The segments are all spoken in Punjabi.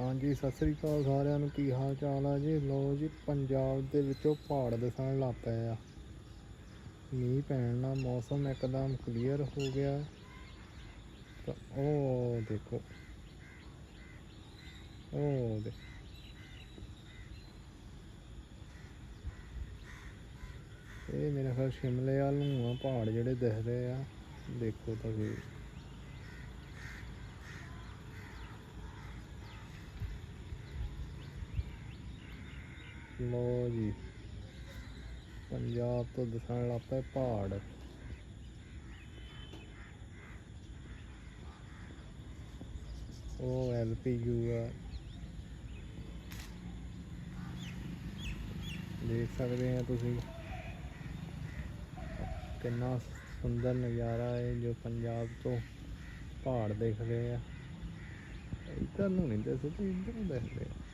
ਹਾਂਜੀ, ਸਤਿ ਸ੍ਰੀ ਅਕਾਲ ਸਾਰਿਆਂ ਨੂੰ। ਕੀ ਹਾਲ ਚਾਲ ਆ ਜੀ? ਲੋ ਜੀ, ਪੰਜਾਬ ਦੇ ਵਿੱਚੋਂ ਪਹਾੜ ਦਿਸਣ ਲੱਗ ਪਏ ਆ। ਮੀਂਹ ਪੈਣ ਨਾਲ ਮੌਸਮ ਇੱਕਦਮ ਕਲੀਅਰ ਹੋ ਗਿਆ। ਤਾਂ ਉਹ ਦੇਖੋ। ਉਹ ਦੇ ਇਹ ਮੇਰੇ ਖਿਆਲ ਸ਼ਿਮਲੇ ਵੱਲ ਨੂੰ ਆ, ਪਹਾੜ ਜਿਹੜੇ ਦਿਖ ਰਹੇ ਆ। ਦੇਖੋ ਤੁਸੀਂ ਲੋ ਜੀ। ਪੰਜਾਬ ਤੋਂ ਦਿਸਣ ਲੱਗ ਪਏ ਪਹਾੜ। ਉਹ ਐਲਪੀਯੂ ਆ। ਦੇਖ ਸਕਦੇ ਆ ਤੁਸੀਂ। ਕਿੰਨਾ ਸੁੰਦਰ ਨਜ਼ਾਰਾ ਹੈ ਜੋ ਪੰਜਾਬ ਤੋਂ ਪਹਾੜ ਦੇਖਦੇ ਆ। ਇੱਧਰ ਨੂੰ ਨਹੀਂ ਦਿਸਦੇ ਇੱਧਰ ਨੂੰ ਦਿਖਦੇ ਆ।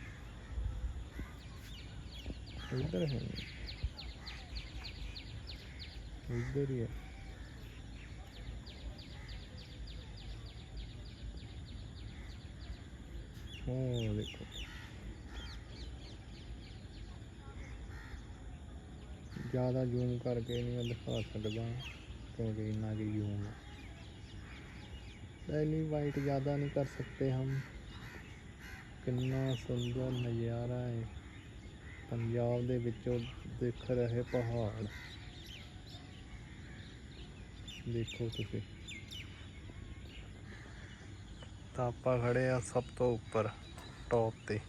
इधर है इधर ही है ओ देखो ज़्यादा जूम करके नहीं मैं दिखा सकता क्योंकि इन्ना की जूम है पहली वाइट ज़्यादा नहीं कर सकते हम कितना सुंदर नज़ारा है ਪੰਜਾਬ ਦੇ ਵਿੱਚੋਂ ਦਿਖ ਰਹੇ ਪਹਾੜ। ਦੇਖੋ ਤੁਸੀਂ। ਤਾਂ ਆਪਾਂ ਖੜੇ ਆ ਸਭ ਤੋਂ ਉੱਪਰ ਟੌਪ ਤੇ।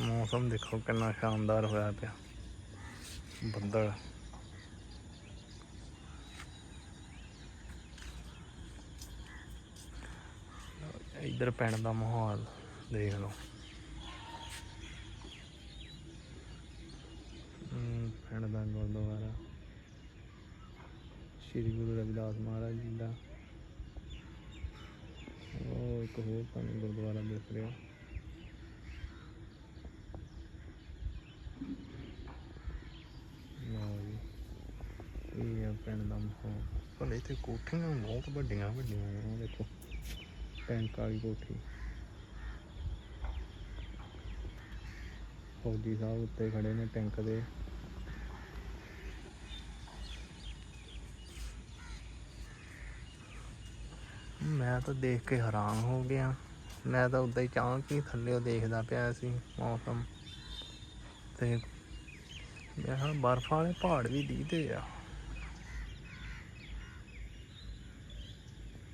ਮੌਸਮ ਦੇਖੋ ਕਿੰਨਾ ਸ਼ਾਨਦਾਰ ਹੋਇਆ ਪਿਆ। ਬੱਦਲ। ਇੱਧਰ ਪਿੰਡ ਦਾ ਮਾਹੌਲ ਦੇਖ ਲਓ। ਪਿੰਡ ਦਾ ਗੁਰਦੁਆਰਾ। ਸ਼੍ਰੀ ਗੁਰੂ ਰਵਿਦਾਸ ਮਹਾਰਾਜ ਜੀ ਦਾ। ਉਹ ਇੱਕ ਹੋਰ ਤੁਹਾਨੂੰ ਗੁਰਦੁਆਰਾ ਦਿਖ ਰਿਹਾ। ਲਓ ਇਹ ਪਿੰਡ ਦਾ ਮਾਹੌਲ। ਭਲੇ ਤੇ ਕੋਠੀਆਂ ਬਹੁਤ ਵੱਡੀਆਂ ਵੱਡੀਆਂ ਆ ਦੇਖੋ। ਟੈਂਕ ਵਾਲੀ ਕੋਠੀ। ਫੌਜੀ ਸਾਹਿਬ ਉੱਤੇ ਖੜੇ ਨੇ ਟੈਂਕ ਦੇ। ਮੈਂ ਤਾਂ ਦੇਖ ਕੇ ਹੈਰਾਨ ਹੋ ਗਿਆ। ਮੈਂ ਤਾਂ ਉਦਾਂ ਹੀ ਚਾਹ ਕਿ ਥੱਲੇ ਦੇਖਦਾ ਪਿਆ ਸੀ ਮੌਸਮ। ਤੇ ਮੈਂ ਹਾਂ ਬਰਫ ਵਾਲੇ ਪਹਾੜ ਵੀ ਦੀਦੇ ਆ।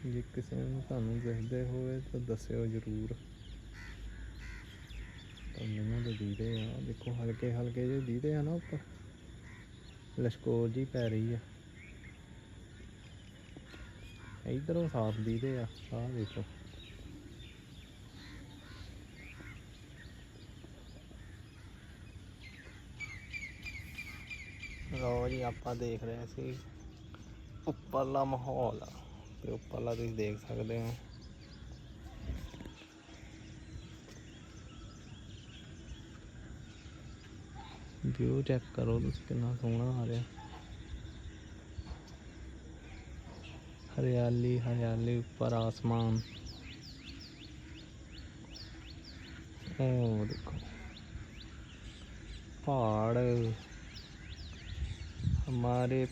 ਜੇ ਕਿਸੇ ਨੂੰ ਤੁਹਾਨੂੰ ਦਿਖਦੇ ਹੋਵੇ ਤਾਂ ਦੱਸਿਓ ਜਰੂਰ। ਤਾਂ ਮੈਨੂੰ ਤਾਂ ਦੀਦੇ ਆ। ਦੇਖੋ ਹਲਕੇ ਹਲਕੇ ਜਿਹੇ ਦੀਦੇ ਆ ਨਾ ਉੱਪਰ। ਲਸ਼ਕੋਰ ਜੀ ਪੈ ਰਹੀ ਆ। ਇਧਰੋਂ ਸਾਫ਼ ਦੀਦੇ ਆ ਆਹ ਦੇਖੋ। ਲਓ ਜੀ ਆਪਾਂ ਦੇਖ ਰਹੇ ਸੀ ਉੱਪਰਲਾ ਮਾਹੌਲ ਤੇ ਉੱਪਰਲਾ ਤੁਸੀਂ ਦੇਖ ਸਕਦੇ ਹੋ। ਵਿਊ ਚੈੱਕ ਕਰੋ ਤੁਸੀਂ ਕਿੰਨਾ ਸੋਹਣਾ ਆ ਰਿਹਾ। हरियाली हरियाली ऊपर आसमान ओ देखो पहाड़ हमारे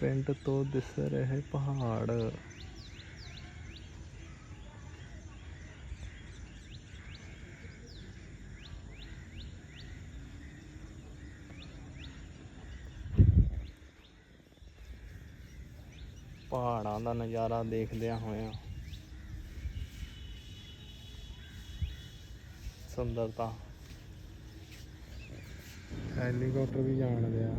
पिंड तो दिस रहे पहाड़ ਪਹਾੜਾਂ ਦਾ ਨਜ਼ਾਰਾ ਦੇਖਦਿਆਂ ਹੋਇਆਂ। ਸੁੰਦਰਤਾ। ਹੈਲੀਕਾਪਟਰ ਵੀ ਜਾਣ ਦਿਆ।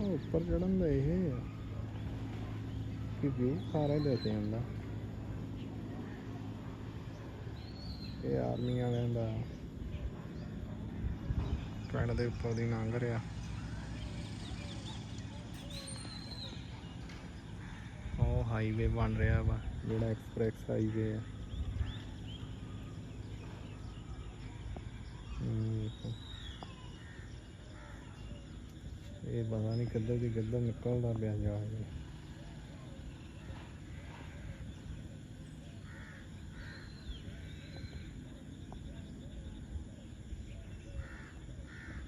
ਉੱਪਰ ਚੜਨ ਦਾ ਇਹ ਆ ਕਿ ਵਿਊ ਸਾਰਾ ਦੇ ਤੇ ਇਹ ਆਰਮੀ ਵਾਲਿਆਂ ਦਾ ਪਿੰਡ ਦੇ ਉੱਪਰ ਦੀ ਲੰਘ ਰਿਹਾ ਉਹ ਹਾਈਵੇ ਬਣ ਰਿਹਾ ਵਾ। ਜਿਹੜਾ ਐਕਸਪ੍ਰੈਸ ਹਾਈਵੇ ਆ। ਇਹ ਪਤਾ ਨਹੀਂ ਕਿੱਧਰ ਦੀ ਕਿੱਧਰ ਨਿਕਲਦਾ ਪਿਆ ਜਾ ਰਿਹਾ